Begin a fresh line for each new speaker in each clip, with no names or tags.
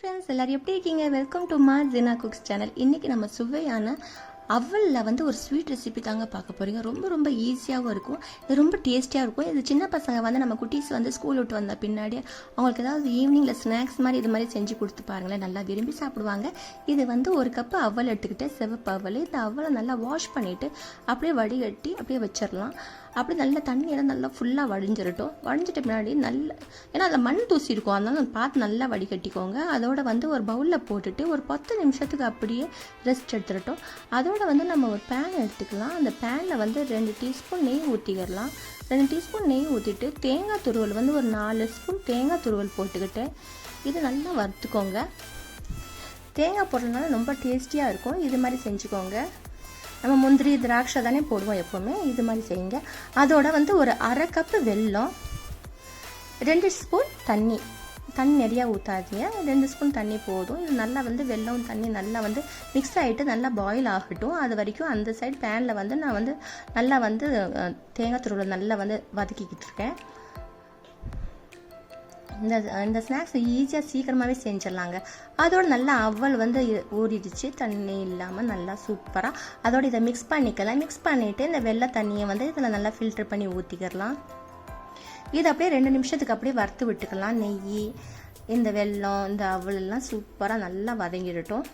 Friends எல்லோரும் எப்படி இருக்கீங்க? வெல்கம் டு மா ஜினா குக்ஸ் சேனல் இன்னைக்கு நம்ம சுவையான அவலில் வந்து ஒரு ஸ்வீட் ரெசிபி தாங்க பார்க்க போகிறீங்க ரொம்ப ரொம்ப ஈஸியாகவும் இருக்கும். இது ரொம்ப டேஸ்டியாக இருக்கும். இது சின்ன பசங்க வந்து நம்ம குட்டீஸ் வந்து ஸ்கூல் விட்டு வந்த பின்னாடி அவங்களுக்கு ஏதாவது ஈவினிங்கில் ஸ்நாக்ஸ் மாதிரி இது மாதிரி செஞ்சு கொடுத்து பாருங்களேன். நல்லா விரும்பி சாப்பிடுவாங்க. இது வந்து ஒரு கப்பு அவல் எடுத்துக்கிட்டு சிவப்பு அவல். இந்த அவலை நல்லா வாஷ் பண்ணிவிட்டு அப்படியே வடிகட்டி அப்படியே வச்சிடலாம் அப்படியே நல்லா தண்ணியெல்லாம் நல்லா ஃபுல்லாக வடிஞ்சிடட்டும் வடிஞ்சிட்ட பின்னாடி நல்ல ஏன்னா அதில் மண் தூசி இருக்கும். அதனால பார்த்து நல்லா வடிகட்டிக்கோங்க. அதோட வந்து ஒரு பவுலில் போட்டுட்டு ஒரு பத்து நிமிஷத்துக்கு அப்படியே ரெஸ்ட் எடுத்துடட்டும் அதோட வந்து நம்ம ஒரு பேன் எடுத்துக்கலாம். அந்த பேனில் வந்து ரெண்டு டீஸ்பூன் நெய் ஊற்றிக்கிடலாம் ரெண்டு டீஸ்பூன் நெய் ஊற்றிட்டு தேங்காய் துருவல் வந்து ஒரு நாலு ஸ்பூன் தேங்காய் துருவல் போட்டுக்கிட்டு இது நல்லா வறுத்துக்கோங்க. தேங்காய் போடுறதுனால ரொம்ப டேஸ்டியாக இருக்கும். இது மாதிரி செஞ்சுக்கோங்க. நம்ம முந்திரி திராட்சை தானே போடுவோம் எப்போவுமே. இது மாதிரி செய்யுங்க. அதோட வந்து ஒரு அரை கப்பு வெல்லம் ரெண்டு ஸ்பூன் தண்ணி. தண்ணி நிறையா ஊற்றாதீங்க ரெண்டு ஸ்பூன் தண்ணி போதும். இது நல்லா வந்து வெள்ளம் தண்ணி நல்லா வந்து மிக்ஸ் ஆகிட்டு நல்லா பாயில் ஆகட்டும். அது வரைக்கும் அந்த சைடு பேனில் வந்து நான் வந்து நல்லா வந்து தேங்காய் துருவில் நல்லா வந்து வதக்கிக்கிட்டு இருக்கேன். இந்த இந்த ஸ்நாக்ஸ் ஈஸியாக சீக்கிரமாகவே செஞ்சிடலாங்க. அதோட நல்லா அவல் வந்து ஊறிடுச்சு. தண்ணி இல்லாமல் நல்லா சூப்பராக அதோட இதை மிக்ஸ் பண்ணிக்கலாம். மிக்ஸ் பண்ணிவிட்டு இந்த வெள்ளை தண்ணியை வந்து இதில் நல்லா ஃபில்டர் பண்ணி ஊற்றிக்கிறலாம் இது அப்படியே ரெண்டு நிமிஷத்துக்கு அப்படியே வறுத்து விட்டுக்கலாம். நெய் இந்த வெல்லம் இந்த அவளெல்லாம் சூப்பராக நல்லா வதங்கிடட்டும்.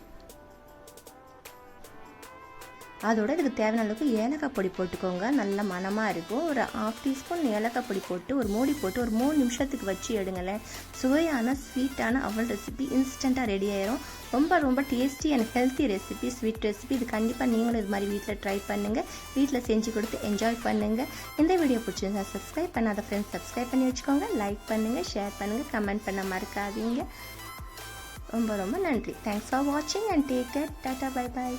அதோட இதுக்கு தேவையான அளவுக்கு ஏலக்காய் பொடி போட்டுக்கோங்க. நல்ல மனமாக இருக்கும். ஒரு ஆஃப் டீஸ்பூன் ஏலக்காய் பொடி போட்டு ஒரு மூடி போட்டு ஒரு மூணு நிமிஷத்துக்கு வச்சு எடுங்களேன். சுவையான ஸ்வீட்டான அவல் ரெசிபி இன்ஸ்டண்ட்டாக ரெடி ஆயிரும். ரொம்ப ரொம்ப tasty and healthy recipe sweet recipe இது கண்டிப்பாக நீங்களும் இது மாதிரி வீட்டில் ட்ரை பண்ணுங்கள் வீட்டில் செஞ்சு கொடுத்து என்ஜாய் பண்ணுங்கள் இந்த வீடியோ பிடிச்சிருந்தா சப்ஸ்கிரைப் பண்ணாத ஃப்ரெண்ட்ஸ் சப்ஸ்கிரைப் பண்ணி வச்சுக்கோங்க. லைக் பண்ணுங்கள் ஷேர் பண்ணுங்கள் கமெண்ட் பண்ண மறக்காதீங்க. ரொம்ப ரொம்ப நன்றி. தேங்க்ஸ் ஃபார் வாட்சிங் and take care tata bye bye